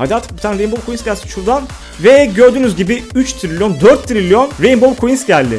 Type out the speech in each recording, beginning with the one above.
Hadi artık bir tane Rainbow Coins gelsin şuradan. Ve gördüğünüz gibi 3 trilyon 4 trilyon Rainbow Coins geldi.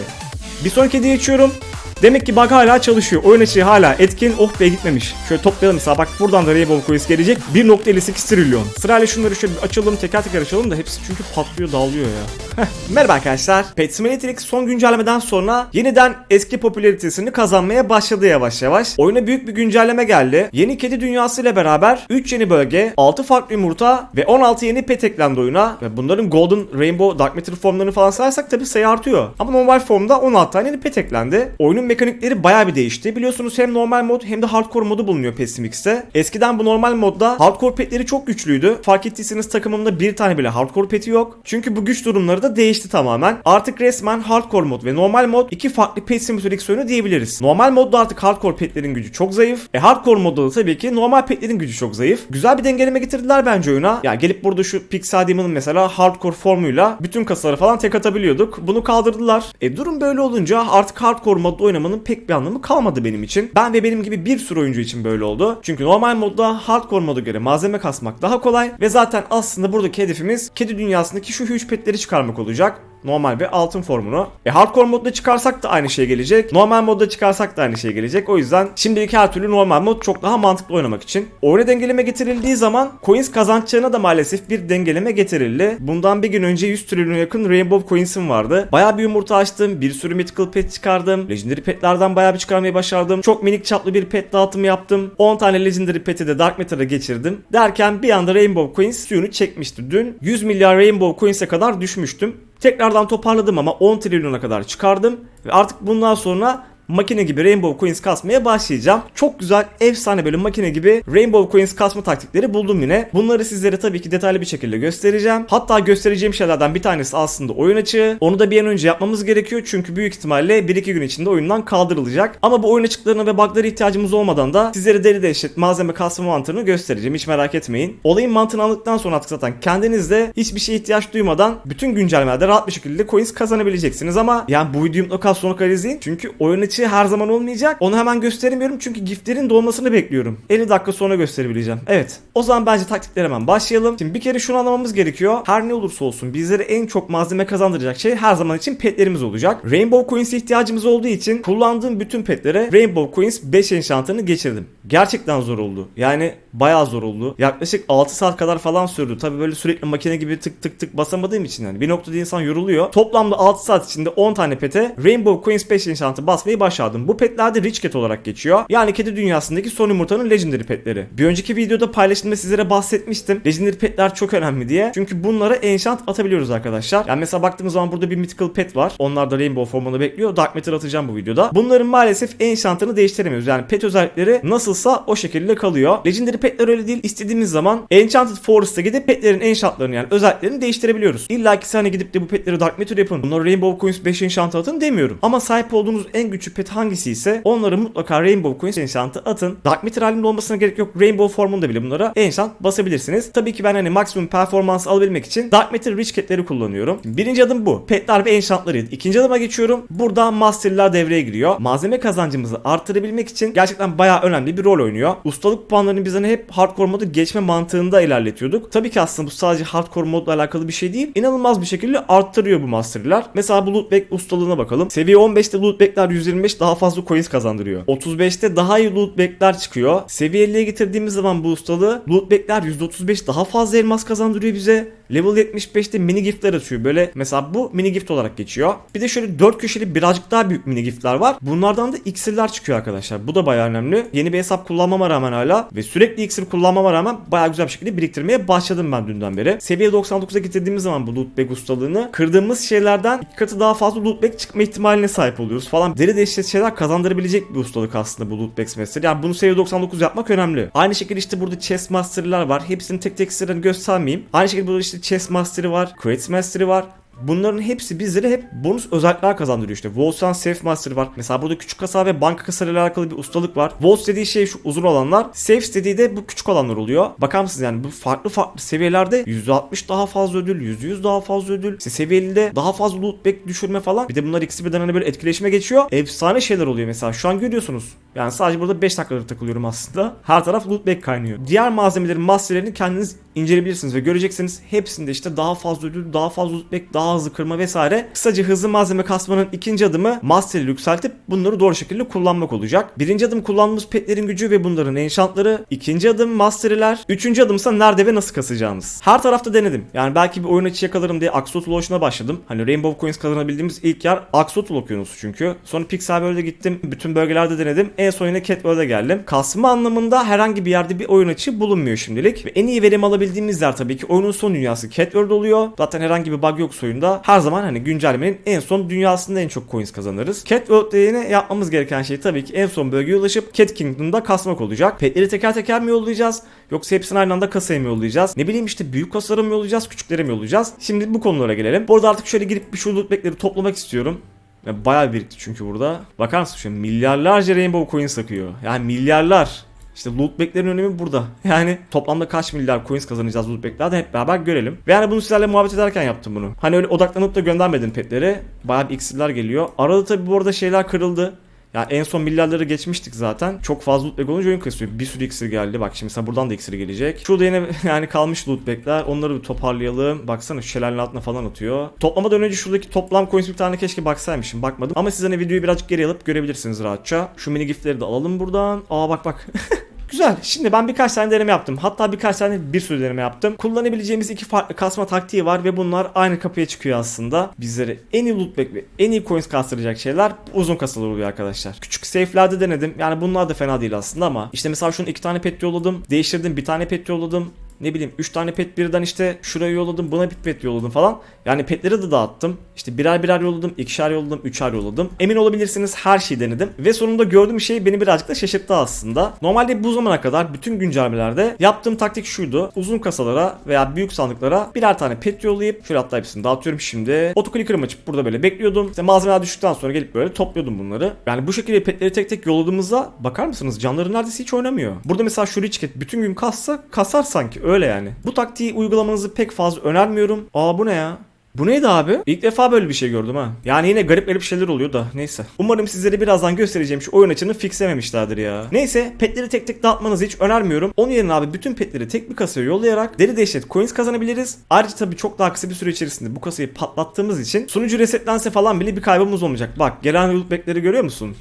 Bir sonraki hediye açıyorum. Demek ki bug hala çalışıyor. Oyun açığı hala etkin. Oh be gitmemiş. Şöyle toplayalım mesela bak buradan da Rainbow Coins gelecek. 1.58 trilyon. Sırayla şunları şöyle açalım teker teker açalım da hepsi çünkü patlıyor dağılıyor ya. Merhaba arkadaşlar. Pet Simulator X son güncellemeden sonra yeniden eski popülaritesini kazanmaya başladı yavaş yavaş. Oyuna büyük bir güncelleme geldi. Yeni kedi dünyası ile beraber 3 yeni bölge, 6 farklı yumurta ve 16 yeni pet eklendi oyuna. Ve bunların Golden, Rainbow, Dark Matter formlarını falan sayarsak tabi sayı artıyor. Ama normal formda 16 tane yeni pet eklendi. Oyunun mekanikleri bayağı bir değişti. Biliyorsunuz hem normal mod hem de hardcore modu bulunuyor X'te. Eskiden bu normal modda hardcore petleri çok güçlüydü. Fark ettiyseniz takımımda bir tane bile hardcore peti yok. Çünkü bu güç durumları da değişti tamamen. Artık resmen hardcore mod ve normal mod iki farklı Pet oyunu diyebiliriz. Normal modda artık hardcore petlerin gücü çok zayıf. E hardcore modda da tabii ki normal petlerin gücü çok zayıf. Güzel bir dengeleme getirdiler bence oyuna. Ya gelip burada şu Pixel Demon'ın mesela hardcore formuyla bütün kasaları falan tek atabiliyorduk. Bunu kaldırdılar. E durum böyle olunca artık hardcore modda oynamanın pek bir anlamı kalmadı benim için. Ben ve benim gibi bir sürü oyuncu için böyle oldu. Çünkü normal modda hardcore moda göre malzeme kasmak daha kolay ve zaten aslında buradaki hedefimiz kedi dünyasındaki şu huge petleri çıkarmak olacak normal ve altın formunu. E hardcore modda çıkarsak da aynı şey gelecek. Normal modda çıkarsak da aynı şey gelecek. O yüzden şimdilik her türlü normal mod çok daha mantıklı oynamak için. Oyuna dengeleme getirildiği zaman coins kazançlarına da maalesef bir dengeleme getirildi. Bundan bir gün önce 100 trilyona yakın Rainbow Coins'im vardı. Bayağı bir yumurta açtım. Bir sürü mythical pet çıkardım. Legendary petlerden bayağı bir çıkarmayı başardım. Çok minik çaplı bir pet dağıtımı yaptım. 10 tane legendary peti de Dark Matter'a geçirdim. Derken bir anda Rainbow Coins suyunu çekmişti. Dün 100 milyar Rainbow Coins'e kadar düşmüştüm. Tekrardan toparladım ama 10 trilyona kadar çıkardım. Ve artık bundan sonra makine gibi Rainbow Coins kasmaya başlayacağım. Çok güzel, efsane böyle makine gibi Rainbow Coins kasma taktikleri buldum yine. Bunları sizlere tabii ki detaylı bir şekilde göstereceğim. Hatta göstereceğim şeylerden bir tanesi aslında oyun açığı. Onu da bir an önce yapmamız gerekiyor çünkü büyük ihtimalle 1-2 gün içinde oyundan kaldırılacak. Ama bu oyun açıklarına ve bug'lara ihtiyacımız olmadan da sizlere deli dehşet malzeme kasma mantığını göstereceğim. Hiç merak etmeyin. Olayın mantığını anladıktan sonra artık zaten kendiniz de hiçbir şeye ihtiyaç duymadan bütün güncellemelerde rahat bir şekilde coins kazanabileceksiniz ama yani bu videoyu mutlaka sonuna kadar izleyin. Çünkü oyun açığı her zaman olmayacak. Onu hemen gösteremiyorum çünkü giftlerin dolmasını bekliyorum. 50 dakika sonra gösterebileceğim. Evet. O zaman bence taktiklere hemen başlayalım. Şimdi bir kere şunu anlamamız gerekiyor. Her ne olursa olsun bizlere en çok malzeme kazandıracak şey her zaman için petlerimiz olacak. Rainbow Coins'e ihtiyacımız olduğu için kullandığım bütün petlere Rainbow Coins 5 enchantını geçirdim. Gerçekten zor oldu. Yani bayağı zor oldu. Yaklaşık 6 saat kadar falan sürdü. Tabi böyle sürekli makine gibi tık tık tık basamadığım için yani bir noktada insan yoruluyor. Toplamda 6 saat içinde 10 tane pete Rainbow Coins 5 enchantı basmayı başardım. Bu petler de Rich Cat olarak geçiyor. Yani kedi dünyasındaki son yumurtanın Legendary petleri. Bir önceki videoda paylaşımda sizlere bahsetmiştim. Legendary petler çok önemli diye. Çünkü bunlara enchant atabiliyoruz arkadaşlar. Yani mesela baktığımız zaman burada bir mythical pet var. Onlar da Rainbow formunu bekliyor. Dark Matter atacağım bu videoda. Bunların maalesef enchantını değiştiremiyoruz. Yani pet özellikleri nasılsa o şekilde kalıyor. Legendary petler öyle değil. İstediğimiz zaman Enchanted Forest'a gidip petlerin enchantlarını yani özelliklerini değiştirebiliyoruz. İlla ki sen gidip de bu petleri Dark Matter yapın. Bunları Rainbow Coins 5 enchant atın demiyorum. Ama sahip olduğunuz en güçlü pet hangisi ise onları mutlaka Rainbow Coins enchant'ı atın. Dark Matter halinde olmasına gerek yok. Rainbow formunda bile bunlara enchant basabilirsiniz. Tabii ki ben hani maksimum performans alabilmek için Dark Matter Rich Cat'leri kullanıyorum. Birinci adım bu. Petler ve enchant'larıydı. İkinci adıma geçiyorum. Burada Master'lar devreye giriyor. Malzeme kazancımızı arttırabilmek için gerçekten bayağı önemli bir rol oynuyor. Ustalık puanlarını biz hani hep hardcore modu geçme mantığında ilerletiyorduk. Tabii ki aslında bu sadece hardcore modla alakalı bir şey değil. İnanılmaz bir şekilde arttırıyor bu master'lar. Mesela bu lootback ustalığına bakalım. Seviye 15'te lootback'ler 125 daha fazla coins kazandırıyor. 35'te daha iyi lootback'ler çıkıyor. Seviye 50'ye getirdiğimiz zaman bu ustalığı lootback'ler %35 daha fazla elmas kazandırıyor bize. Level 75'te mini giftler atıyor. Böyle mesela bu mini gift olarak geçiyor. Bir de şöyle 4 köşeli birazcık daha büyük mini giftler var. Bunlardan da iksirler çıkıyor arkadaşlar. Bu da bayağı önemli. Yeni bir hesap kullanmama rağmen hala ve sürekli iksir kullanmama rağmen bayağı güzel bir şekilde biriktirmeye başladım ben dünden beri. Seviye 99'a getirdiğimiz zaman bu lootback ustalığını kırdığımız şeylerden iki katı daha fazla lootback çıkma ihtimaline sahip oluyoruz falan. Deri dehşet şeyler kazandırabilecek bir ustalık aslında bu lootback master. Yani bunu seviye 99 yapmak önemli. Aynı şekilde işte burada chest master'lar var. Hepsinin tek tek sırlarını göstermeyeyim. Aynı şekilde burada işte chest master'ı var. Crates master'ı var. Bunların hepsi bizlere hep bonus özellikler kazandırıyor işte. Voltsan Safe Master var. Mesela burada küçük kasa ve banka kasalarıyla alakalı bir ustalık var. Volt dediği şey şu uzun olanlar. Safe dediği de bu küçük olanlar oluyor. Bakar mısınız yani bu farklı farklı seviyelerde %60 daha fazla ödül, %100 daha fazla ödül. İşte seviyeli daha fazla loot back düşürme falan. Bir de bunlar ikisi birden hani böyle etkileşime geçiyor. Efsane şeyler oluyor mesela. Şu an görüyorsunuz. Yani sadece burada 5 dakikadır takılıyorum aslında. Her taraf loot bag kaynıyor. Diğer malzemelerin masterlerini kendiniz inceleyebilirsiniz ve göreceksiniz hepsinde işte daha fazla ödül, daha fazla loot bag, daha hızlı kırma vesaire. Kısaca hızlı malzeme kasmanın ikinci adımı master'i yükseltip bunları doğru şekilde kullanmak olacak. Birinci adım kullandığımız petlerin gücü ve bunların enchantları. İkinci adım master'iler. Üçüncü adımsa nerede ve nasıl kasacağımız. Her tarafta denedim. Yani belki bir oyun açı yakalarım diye Axolotl Ocean'a başladım. Hani Rainbow Coins kazanabildiğimiz ilk yer Axolotl Okyanusu çünkü. Sonra Pixel World'e gittim. Bütün bölgelerde denedim. En son yine Cat World'e geldim. Kasma anlamında herhangi bir yerde bir oyun açı bulunmuyor şimdilik. Ve en iyi verim alabildiğimiz yer tabii ki oyunun son dünyası Cat World oluyor. Zaten herhangi bir bug yok oyunda. Her zaman hani güncellemenin en son dünyasında en çok coins kazanırız. Cat World'de yapmamız gereken şey tabii ki en son bölgeye ulaşıp Cat Kingdom'da kasmak olacak. Petleri teker teker mi yollayacağız? Yoksa hepsini aynı anda kasaya mı yollayacağız? Ne bileyim işte büyük kasalara mı yollayacağız, küçüklere mi yollayacağız? Şimdi bu konulara gelelim. Bu arada artık şöyle girip bir şu loot bag'leri toplamak istiyorum. Ya bayağı birikti çünkü burada. Bakar mısın an milyarlarca Rainbow Coins akıyor. Yani milyarlar. İşte loot bag'lerin önemi burada. Yani toplamda kaç milyar coins kazanacağız loot bag'lerde hep beraber görelim. Ve yani bunu sizlerle muhabbet ederken yaptım bunu. Hani öyle odaklanıp da göndermedim petleri. Bayağı bir iksirler geliyor. Arada tabii bu arada şeyler kırıldı. Ya en son milyarları geçmiştik zaten. Çok fazla loot bag olunca oyun kasıyor. Bir sürü iksir geldi. Bak şimdi mesela buradan da iksir gelecek. Şurada yine yani kalmış loot bag'ler. Onları bir toparlayalım. Baksana şu şelalenin altına falan atıyor. Toplamadan önce şuradaki toplam coins bir tane keşke baksaymışım. Bakmadım. Ama siz hani videoyu birazcık geri alıp görebilirsiniz rahatça. Şu mini giftleri de alalım buradan. Aa bak bak. Güzel. Şimdi ben birkaç tane deneme yaptım. Hatta birkaç tane bir sürü deneme yaptım. Kullanabileceğimiz iki farklı kasma taktiği var ve bunlar aynı kapıya çıkıyor aslında. Bizleri en iyi loot ve en iyi coins kastıracak şeyler uzun kasalar oluyor arkadaşlar. Küçük safe'lerde denedim. Yani bunlar da fena değil aslında ama işte mesela şunu iki tane pet yolladım. Değiştirdim bir tane pet yolladım ne bileyim 3 tane pet birden işte şuraya yolladım buna bir pet yolladım falan. Yani petleri de dağıttım. İşte birer birer yolladım, ikişer yolladım, üçer yolladım. Emin olabilirsiniz her şeyi denedim. Ve sonunda gördüğüm şey beni birazcık da şaşırttı aslında. Normalde bu zamana kadar bütün güncellemelerde yaptığım taktik şuydu. Uzun kasalara veya büyük sandıklara birer tane pet yollayıp şöyle hatta hepsini dağıtıyorum şimdi. Otoclicker'ımı açıp burada böyle bekliyordum. İşte malzemeler düştükten sonra gelip böyle topluyordum bunları. Yani bu şekilde petleri tek tek yolladığımızda bakar mısınız canları neredeyse hiç oynamıyor. Burada mesela şu Rich Cat bütün gün kassa kasar sanki öyle yani. Bu taktiği uygulamanızı pek fazla önermiyorum. Aa bu ne ya? Bu neydi abi? İlk defa böyle bir şey gördüm ha. Yani yine garip garip şeyler oluyor da neyse. Umarım sizlere birazdan göstereceğim şu oyun açını fixlememişlerdir ya. Neyse petleri tek tek dağıtmanızı hiç önermiyorum. Onun yerine abi bütün petleri tek bir kasaya yollayarak deri dehşet coins kazanabiliriz. Ayrıca tabii çok daha kısa bir süre içerisinde bu kasayı patlattığımız için sunucu resetlense falan bile bir kaybımız olmayacak. Bak gelen loot bag'leri görüyor musun?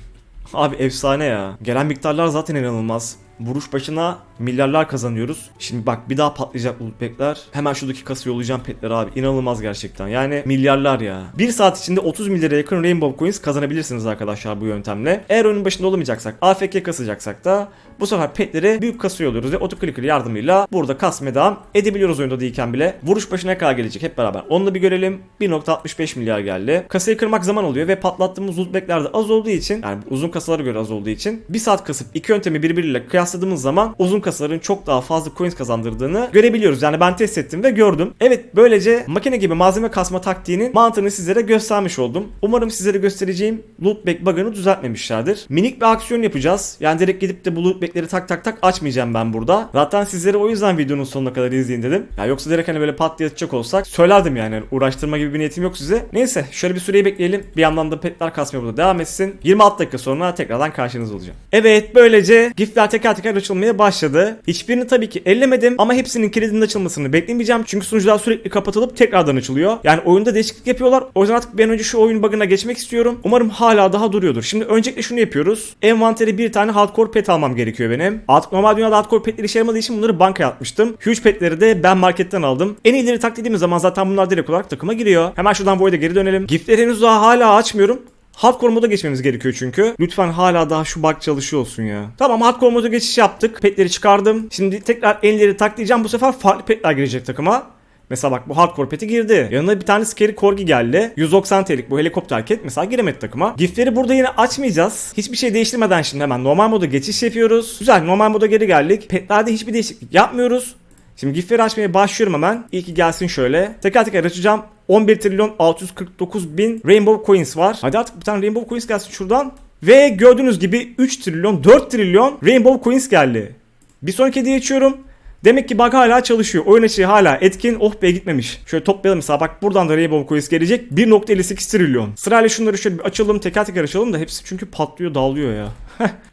Abi efsane ya. Gelen miktarlar zaten inanılmaz. Vuruş başına milyarlar kazanıyoruz. Şimdi bak bir daha patlayacak loot pack'ler. Hemen şuradaki kası yollayacağım petler abi. İnanılmaz gerçekten. Yani milyarlar ya. Bir saat içinde 30 milyara yakın Rainbow Coins kazanabilirsiniz arkadaşlar bu yöntemle. Eğer oyunun başında olamayacaksak, AFK kasacaksak da bu sefer petleri büyük kasa yolluyoruz ve autoclicker yardımıyla burada kasmaya devam edebiliyoruz oyunda değilken bile. Vuruş başına kadar gelecek hep beraber onu da bir görelim. 1.65 milyar geldi. Kasayı kırmak zaman oluyor ve patlattığımız loot pack'ler de az olduğu için yani uzun kasalara göre az olduğu için bir saat kasıp iki yöntemi birbiriyle kıyasladığımız zaman uzun kasaların çok daha fazla coins kazandırdığını görebiliyoruz. Yani ben test ettim ve gördüm. Evet böylece makine gibi malzeme kasma taktiğinin mantığını sizlere göstermiş oldum. Umarım sizlere göstereceğim loot bag bug'ını düzeltmemişlerdir. Minik bir aksiyon yapacağız. Yani direkt gidip de bu loot bag'leri tak tak tak açmayacağım ben burada. Zaten sizlere o yüzden videonun sonuna kadar izleyin dedim. Ya yoksa direkt hani böyle pat diye atacak olsak söylerdim yani. uğraştırma gibi bir niyetim yok size. Neyse şöyle bir süreyi bekleyelim. Bir yandan da petler kasmaya burada devam etsin. 26 dakika sonra tekrardan karşınızda olacağım. Evet böylece giftler teker teker açılmaya başladı. Hiçbirini tabii ki ellemedim ama hepsinin kilidinin açılmasını beklemeyeceğim. Çünkü sunucular sürekli kapatılıp tekrardan açılıyor. Yani oyunda değişiklik yapıyorlar. O yüzden artık an önce şu oyun bug'ına geçmek istiyorum. Umarım hala daha duruyordur. Şimdi öncelikle şunu yapıyoruz. Envantere bir tane hardcore pet almam gerekiyor benim. Artık normal dünyada hardcore petleri işe yaramadığı için bunları bankaya atmıştım. Huge petleri de ben marketten aldım. En iyileri taklittiğimiz zaman zaten bunlar direkt olarak takıma giriyor. Hemen şuradan Void'e geri dönelim. Giftleri henüz daha hala açmıyorum. Hardcore moda geçmemiz gerekiyor çünkü. Lütfen hala daha şu bug çalışıyor olsun ya. Tamam hardcore moda geçiş yaptık. Petleri çıkardım. Şimdi tekrar enleri taklayacağım. Bu sefer farklı petler girecek takıma. Mesela bak bu hardcore peti girdi. Yanına bir tane scary corgi geldi. 190 TL'lik bu helikopter ket mesela giremedi takıma. Giftleri burada yine açmayacağız. Hiçbir şey değiştirmeden şimdi hemen normal moda geçiş yapıyoruz. Güzel normal moda geri geldik. Petlerde hiçbir değişiklik yapmıyoruz. Şimdi giftleri açmaya başlıyorum hemen. İyi ki gelsin şöyle. Teker teker açacağım. 11 trilyon 649 bin Rainbow Coins var. Hadi artık bir tane Rainbow Coins gelsin şuradan. Ve gördüğünüz gibi 3 trilyon 4 trilyon Rainbow Coins geldi. Bir sonraki hediye açıyorum. Demek ki bug hala çalışıyor. Oyun açığı hala etkin. Oh be gitmemiş. Şöyle toplayalım mesela. Bak buradan da Rainbow Coins gelecek. 1.58 trilyon. Sırayla şunları şöyle bir açalım. Teker teker açalım da hepsi çünkü patlıyor dağılıyor ya.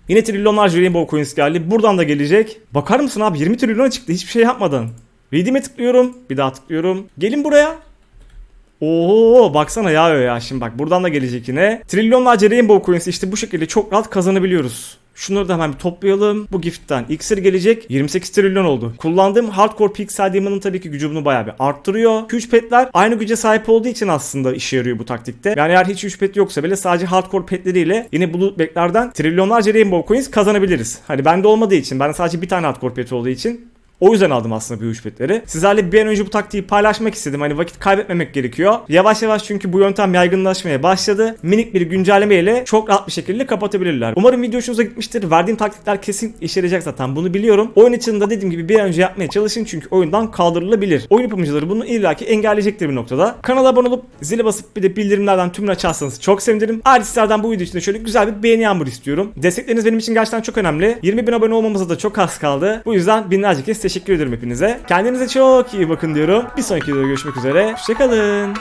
Yine trilyonlarca Rainbow Coins geldi. Buradan da gelecek. Bakar mısın abi 20 trilyona çıktı hiçbir şey yapmadan. Redeem'e tıklıyorum. Bir daha tıklıyorum. Gelin buraya. Oo baksana ya ya şimdi bak buradan da gelecek yine. Trilyonlarca Rainbow Coins işte bu şekilde çok rahat kazanabiliyoruz. Şunları da hemen bir toplayalım. Bu gift'ten iksir gelecek. 28 trilyon oldu. Kullandığım Hardcore Pixel Demon'ın tabii ki gücü bunu bayağı bir arttırıyor. 3 petler aynı güce sahip olduğu için aslında işe yarıyor bu taktikte. Yani eğer hiç 3 pet yoksa bile sadece Hardcore petleriyle yine bu loot bag'lerden trilyonlarca Rainbow Coins kazanabiliriz. Hani bende olmadığı için, ben sadece bir tane Hardcore pet olduğu için o yüzden aldım aslında bu üç petleri. Sizlerle bir an önce bu taktiği paylaşmak istedim. Hani vakit kaybetmemek gerekiyor. Yavaş yavaş çünkü bu yöntem yaygınlaşmaya başladı. Minik bir güncelleme ile çok rahat bir şekilde kapatabilirler. Umarım video hoşunuza gitmiştir. Verdiğim taktikler kesin işe yarayacak zaten bunu biliyorum. Oyun içinde dediğim gibi bir an önce yapmaya çalışın çünkü oyundan kaldırılabilir. Oyun yapımcıları bunu illaki engelleyecektir bir noktada. Kanala abone olup zile basıp bir de bildirimlerden tümünü açarsanız çok sevinirim. Ayrıca sizlerden bu video için de şöyle güzel bir beğeni yağmuru istiyorum. Destekleriniz benim için gerçekten çok önemli. 20 bin abone olmamıza da çok az kaldı. Bu yüzden binlerce kez teşekkür ederim hepinize. Kendinize çok iyi bakın diyorum. Bir sonraki videoda görüşmek üzere. Hoşçakalın.